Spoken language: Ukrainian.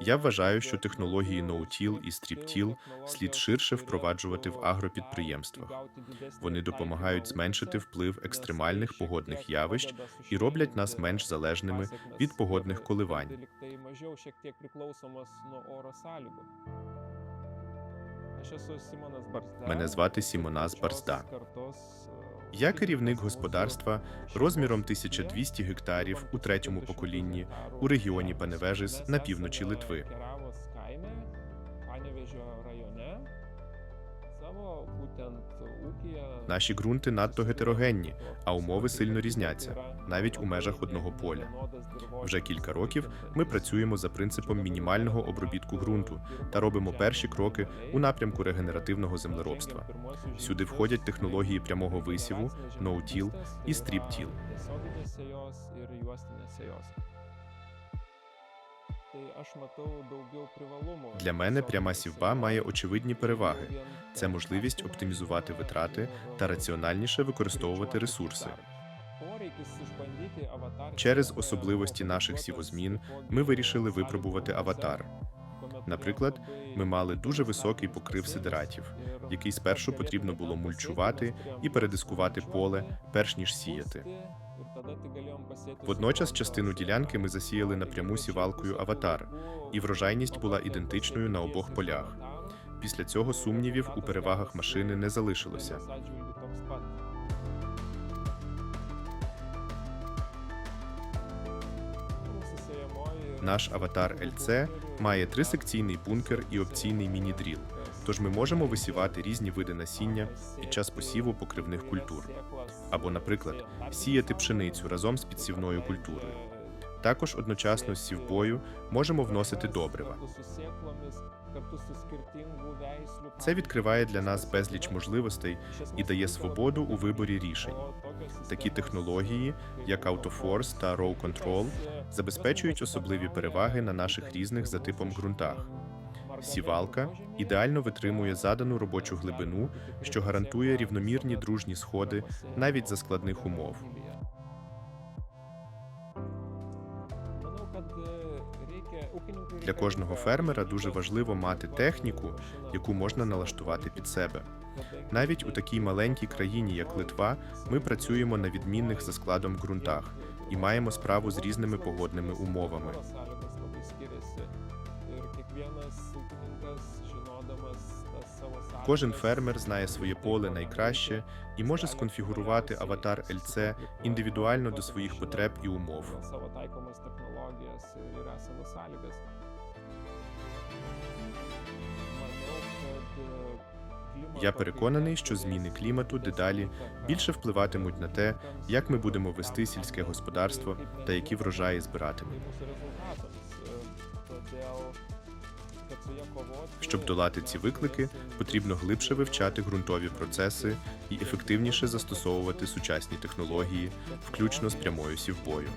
Я вважаю, що технології ноутіл і стріптіл слід ширше впроваджувати в агропідприємствах. Вони допомагають зменшити вплив екстремальних погодних явищ і роблять нас менш залежними від погодних коливань. Мене звати Сімонас Барзда. Я керівник господарства розміром 1200 гектарів у третьому поколінні у регіоні Паневежис на півночі Литви. Наші ґрунти надто гетерогенні, а умови сильно різняться, навіть у межах одного поля. Вже кілька років ми працюємо за принципом мінімального обробітку ґрунту та робимо перші кроки у напрямку регенеративного землеробства. Сюди входять технології прямого висіву, ноутіл і стріптіл. Для мене пряма сівба має очевидні переваги. Це можливість оптимізувати витрати та раціональніше використовувати ресурси. Через особливості наших сівозмін ми вирішили випробувати аватар. Наприклад, ми мали дуже високий покрив сидератів, який спершу потрібно було мульчувати і передискувати поле, перш ніж сіяти. Водночас частину ділянки ми засіяли напряму сівалкою аватар, і врожайність була ідентичною на обох полях. Після цього сумнівів у перевагах машини не залишилося. Наш аватар LC має трисекційний бункер і опційний міні-дріл, тож ми можемо висівати різні види насіння під час посіву покривних культур. Або, наприклад, сіяти пшеницю разом з підсівною культурою. Також одночасно з сівбою можемо вносити добрива. Це відкриває для нас безліч можливостей і дає свободу у виборі рішень. Такі технології, як AutoForce та Row Control, забезпечують особливі переваги на наших різних за типом ґрунтах. Сівалка ідеально витримує задану робочу глибину, що гарантує рівномірні дружні сходи навіть за складних умов. Для кожного фермера дуже важливо мати техніку, яку можна налаштувати під себе. Навіть у такій маленькій країні, як Литва, ми працюємо на відмінних за складом ґрунтах і маємо справу з різними погодними умовами. Кожен фермер знає своє поле найкраще і може сконфігурувати аватар LC індивідуально до своїх потреб і умов. Я переконаний, що зміни клімату дедалі більше впливатимуть на те, як ми будемо вести сільське господарство та які врожаї збиратимемо. Щоб долати ці виклики, потрібно глибше вивчати ґрунтові процеси і ефективніше застосовувати сучасні технології, включно з прямою сівбою.